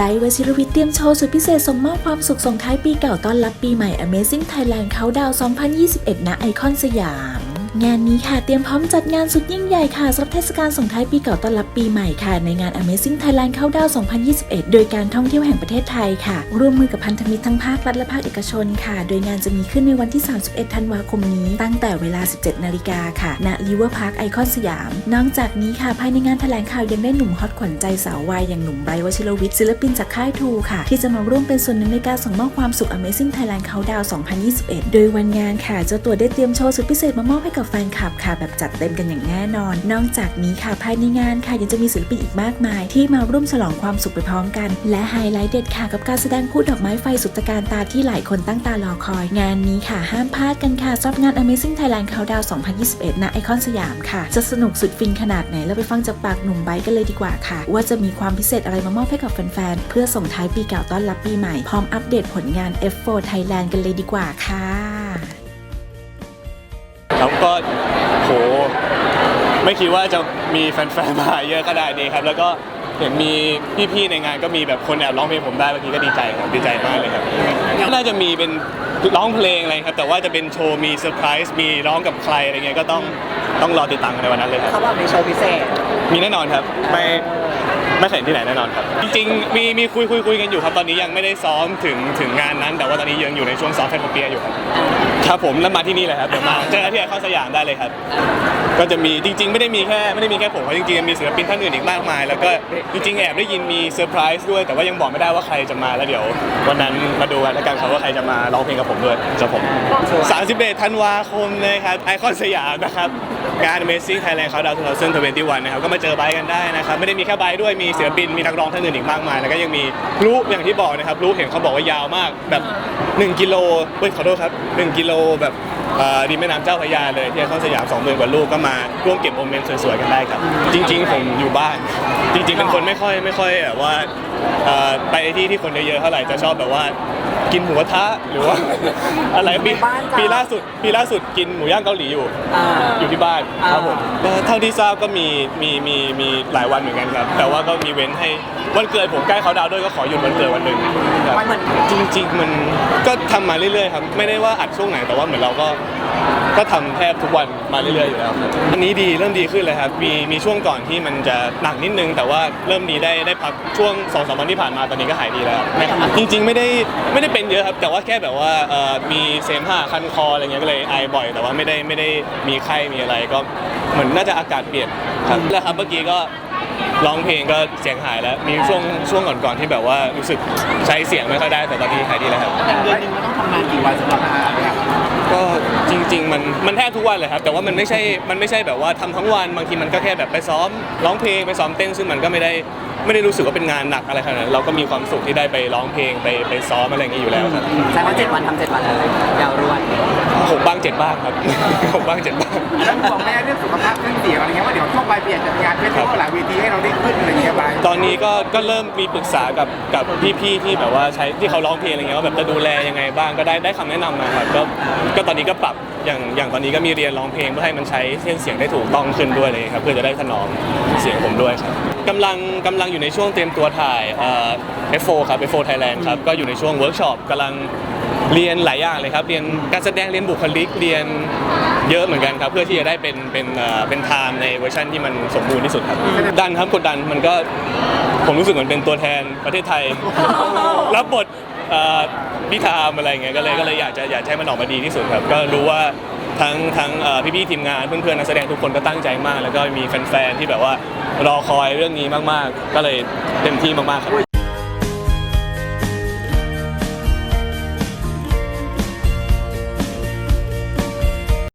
ไบรท์วชิรวิทย์เตรียมโชว์สุดพิเศษส่งมอบความสุขส่งท้ายปีเก่าต้อนรับปีใหม่ Amazing Thailand Countdown 2021 ณ ไอคอนสยาม งานนี้ค่ะเตรียมพร้อมจัดงานสุดยิ่งใหญ่ค่ะสำหรับเทศกาลส่งท้ายปีเก่าต้อนรับปีใหม่ค่ะ ในงาน Amazing Thailand Countdown 2021 โดยการท่องเที่ยวแห่งประเทศไทยค่ะ ร่วมมือกับพันธมิตรทั้งภาครัฐและภาคเอกชนค่ะ โดยงานจะมีขึ้นในวันที่ 31 ธันวาคมนี้ ตั้งแต่เวลา 17 นาฬิกาค่ะณลิเวอร์พาร์คไอคอนสยาม นอกจากนี้ค่ะภายในงานแถลงข่าวยังได้หนุ่มฮอตขวัญใจสาววายอย่างหนุ่มไบรท์วชิรวิทย์ศิลปินจากค่ายทูค่ะ ที่จะมาร่วมเป็นส่วนหนึ่งในการส่งมอบความสุข Amazing Thailand Countdown 2021 โดยวันงานค่ะเจ้าตัวได้เตรียมโชว์สุดพิเศษมามอบให้กับแฟนคลับค่ะแบบจัดเต็มกันอย่างแน่นอน นอกจากนี้ค่ะภายในงานค่ะยังจะมีศิลปินอีกมากมาย ที่มาร่วมฉลองความสุขไปพร้อมกัน และไฮไลท์เด็ดค่ะกับการแสดงพูดดอกไม้ไฟสุดตระการตาที่หลายคนตั้งตารอคอย งานนี้ค่ะห้ามพลาดกันค่ะสำหรับงาน Amazing Thailand Countdown 2021ณไอคอนสยามค่ะ จะสนุกสุดฟินขนาดไหนเราไปฟังจากปากหนุ่มไบร์กันเลยดีกว่าค่ะ ว่าจะมีความพิเศษอะไรมามอบให้กับแฟนๆเพื่อส่งท้ายปีเก่าต้อนรับปีใหม่พร้อมอัปเดตผลงาน F4 Thailand กันเลยดีกว่าค่ะ ครับก็โหไม่คิดว่าจะมีแฟนๆมาเยอะขนาดนี้ครับ แล้วก็เห็นมีพี่ๆในงานก็มีแบบคนแอบร้องเพลงผมได้เมื่อกี้ก็ดีใจครับดีใจมากเลยครับน่าจะมีเป็นร้องเพลงอะไรครับ แต่ว่าจะเป็นโชว์มีเซอร์ไพรส์มีร้องกับใครอะไรเงี้ยก็ต้องต้องรอติดตามกันในวันนั้นเลยครับเขาบอกมีโชว์พิเศษมีแน่นอนครับไม่ ไม่เคยเห็นที่ไหนแน่นอนครับ จริงๆ มีมีคุยคุยคุยกันอยู่ครับ ตอนนี้ยังไม่ได้ซ้อมถึงถึงงานนั้น แต่ว่าตอนนี้ยังอยู่ในช่วงซ้อมแฟนเปียอยู่ครับ ครับผมแล้วมาที่นี่เลยครับ เดี๋ยวมาเจอกันที่ไอคอนสยามได้เลยครับ ก็จะมีจริง ๆ ไม่ได้มีแค่ไม่ได้มีแค่ผมเพราะจริงๆมีศิลปินท่านอื่นอีกมากมาย แล้วก็จริงๆแอบได้ยินมีเซอร์ไพรส์ด้วย แต่ว่ายังบอกไม่ได้ว่าใครจะมาแล้วเดี๋ยว วันนั้นมาดูกันแล้วกันครับว่าใครจะมาร้องเพลงกับผมด้วยจะผม31ธันวาคมเลยครับไอคอนสยามนะครับงาน Amazing Thailand Countdown 2021นะครับก็มาเจอไบร์ทกันได้นะครับไม่ได้มีแค่ไบร์ทด้วยมีศิลปินมีนักร้องท่านอื่นอีกมากมายแล้วก็ยังมีพลุอย่างที่บอกนะครับพลุเห็นเขาบอกว่ายาวมากแบบ 1 กิโลเฮ้ยขอโทษครับ 1 กิโลแบบ เอ่อริมแม่น้ำเจ้าพระยาเลยที่ไอคอนสยาม2 0,000กว่าลูกก็มาร่วมเก็บโมเมนต์สวยๆกันได้ครับ จริง ๆ ผมอยู่บ้าน จริง ๆ เป็นคนไม่ค่อยไม่ค่อยแบบว่าเอ่อไปที่ที่คนเยอะๆเท่าไหร่จะชอบแบบว่า กินหมูกระทะหรือว่า อะไรปีบ้านจ้ะปีล่าสุดปีล่าสุดกินหมูย่างเกาหลีอยู่ อ่า อยู่ที่บ้านครับผมก็เท่าที่ทราบก็มีมีมีมีหลายวันเหมือนกันครับ แต่ว่าก็มีเว้นให้วันเกิดผมใกล้เขาดาวน์ด้วยก็ขอหยุดวันเกิดวันหนึ่งครับมันเหมือน จริง ๆ มันก็ทำมาเรื่อยๆครับไม่ได้ว่าอัดช่วงไหนแต่ว่าเหมือนเราก็ ก็ทำแทบทุกวันมาเรื่อยๆอยู่แล้วครับอันนี้ดีเริ่มดีขึ้นเลยครับมีมีช่วงก่อนที่มันจะหนักนิดนึง แต่ว่าเริ่มดีได้ได้พักช่วงสองสามวันที่ผ่านมาตอนนี้ก็หายดีแล้วครับจริง ๆ ไม่ได้ไม่ได้เป็นเยอะครับ แต่ว่าแค่แบบว่าเอ่อมีเสมหะคันคออะไรเงี้ยก็เลยไอบ่อย แต่ว่าไม่ได้ไม่ได้มีไข้มีอะไรก็เหมือนน่าจะอากาศเปลี่ยนครับแล้วครับเมื่อกี้ก็ร้องเพลงก็เสียงหายแล้ว มีช่วงช่วงก่อนๆที่แบบว่ารู้สึกใช้เสียงไม่ค่อยได้แต่ตอนนี้หายดีแล้วครับเดือนหนึงมันต้องทำงานกี่วันสำหรับอาเนี่ยก็ จริง ๆ มันมันแทบทุกวันเลยครับแต่ว่ามันไม่ใช่มันไม่ใช่แบบว่าทำทั้งวันบางทีมันก็แค่แบบไปซ้อมร้องเพลงไปซ้อมเต้นซึ่งมันก็ไม่ได้ไม่ได้รู้สึกว่าเป็นงานหนักอะไรขนาดนั้นเราก็มีความสุขที่ได้ไปร้องเพลงไปไปซ้อมอะไรอย่างนี้อยู่แล้วครับใช้ว่าเจ็ดวันทำเจ็ดวันเลยยาวรวนหกบ้างเจ็ดบ้างครับ หกบ้างเจ็ดบ้าง แล้วห่วงแม่เรื่องสุขภาพเรื่องเสียงอะไรเงี้ยว่าเดี๋ยวช่วงปลายปีอาจจะมีงานเฟสติวัลหลายเวทีให้เราได้ขึ้นอะไรเงี้ยไปตอนนี้ก็ก็เริ่มมีปรึกษากับกับพี่ๆที่แบบว่าใช้ที่เขาร้องเพลงอะไรเงี้ยว่าแบบจะดูแลยังไงบ้างก็ได้ได้คำแนะนำมาครับก็ก็ตอนนี้ก็ปรับอย่างอย่างตอนนี้ก็มีเรียนร้องเพลงเพื่อให้มันใช้เส้นเสียงได้ถูกต้องขึ้นด้วยเลยครับเพื่อจะได้ถนอมเสียงผมด้วยครับกำลังกำลังอยู่ในช่วงเตรียมตัวถ่ายเอ่อ F4 ครับ F4 Thailand ครับก็อยู่ในช่วงเวิร์กช็อปกำลังเรียนหลายอย่างเลยครับเรียนการแสดงเรียนบุคลิกเรียนเยอะเหมือนกันครับเพื่อที่จะได้เป็นเป็นเอ่อเป็นไทม์ในเวอร์ชันที่มันสมบูรณ์ที่สุดครับดันครับกดดันมันก็ผมรู้สึกเหมือนเป็นตัวแทนประเทศไทย รับบทเอ่อ พี่ทามอะไรอย่างเงี้ยก็เลยก็เลยอยากจะอยากให้มันออกมาดีที่สุดครับ ก็รู้ว่าทั้งทั้งเอ่พี่ๆทีมงานเพื่อนๆนักแสดงทุกคนก็ตั้งใจมาก แล้วก็มีแฟนๆที่แบบว่ารอคอยเรื่องนี้มากๆ ก็เลยเต็มที่มากๆครับ